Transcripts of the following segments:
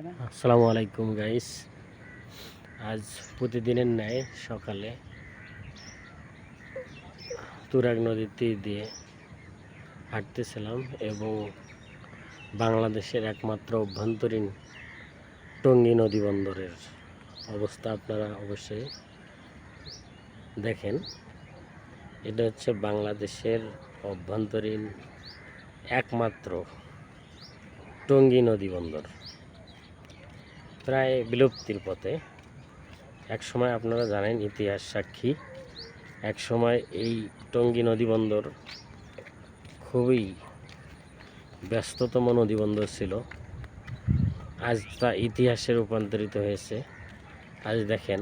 আসসালামু আলাইকুম গাইস আজ প্রতিদিনের ন্যায় সকালে তুরাগ নদীর দিয়ে হাঁটতেছিলাম এবং বাংলাদেশের একমাত্র অভ্যন্তরীণ টঙ্গী নদী বন্দরের অবস্থা আপনারা অবশ্যই দেখেন। এটা হচ্ছে বাংলাদেশের অভ্যন্তরীণ একমাত্র টঙ্গী নদী বন্দর। প্রায় বিলুপ্তির পথে। এক সময় আপনারা জানেন ইতিহাস সাক্ষী। এক সময় এই টঙ্গী নদী বন্দর খুবই ব্যস্ততম নদী বন্দর ছিল। আজ তা ইতিহাসে রূপান্তরিত হয়েছে। আজ দেখেন,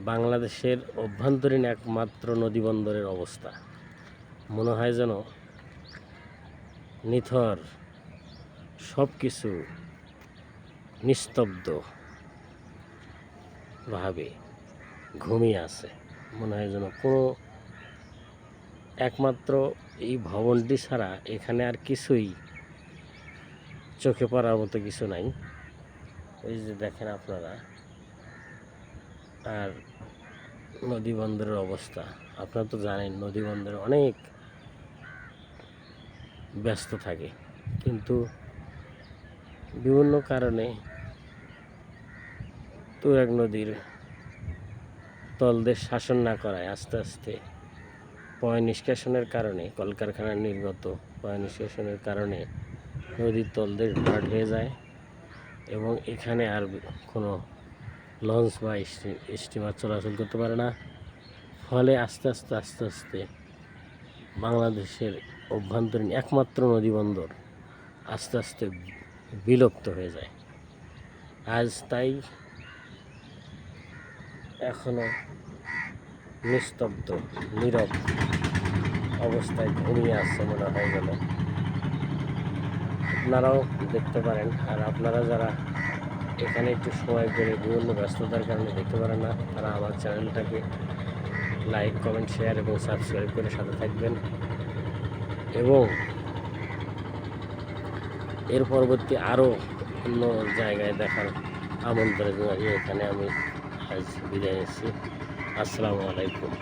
বাংলাদেশের অভ্যন্তরীণ একমাত্র নদী বন্দরের অবস্থা। মনে হয় যেন নিথর সব কিছু নিস্তব্ধ ভাবে ঘুমিয়ে আছে। মনে হয় যেন কোনো একমাত্র এই ভবনটি ছাড়া এখানে আর কিছুই চোখে পড়ার মতো কিছু নাই। এই যে দেখেন আপনারা। আর নদী বন্দরের অবস্থা। আপনারা তো জানেন, নদী বন্দরে অনেক ব্যস্ত থাকে। কিন্তু বিভিন্ন কারণে তুরাগ নদীর তলদেশ শাসন না করায় আস্তে আস্তে পয় নিষ্কাশনের কারণে, কলকারখানার নির্গত পয় নিষ্কাশনের কারণে নদীর তলদেশ ভাট হয়ে যায় এবং এখানে আর কোনো লঞ্চ বা স্টি- স্টিমার চলাচল করতে পারে না। ফলে আস্তে আস্তে আস্তে আস্তে বাংলাদেশের অভ্যন্তরীণ একমাত্র নদী বন্দর আস্তে আস্তে বিলুপ্ত হয়ে যায়। আজ তাই এখনও নিস্তব্ধ, নীরব অবস্থায় ঘুমিয়ে আসছে মনে হয় যেন। আপনারাও দেখতে পারেন, আর আপনারা যারা এখানে একটু সময় করে বিভিন্ন ব্যস্ততার কারণে দেখতে পারেন না, তারা আমার চ্যানেলটাকে লাইক, কমেন্ট, শেয়ার এবং সাবস্ক্রাইব করে সাথে থাকবেন। এবং এর পরবর্তী আরও অন্য জায়গায় দেখার আমন্ত্রণ জানিয়ে এখানে আমি আজ বিদায় নিচ্ছি। আসসালামু আলাইকুম।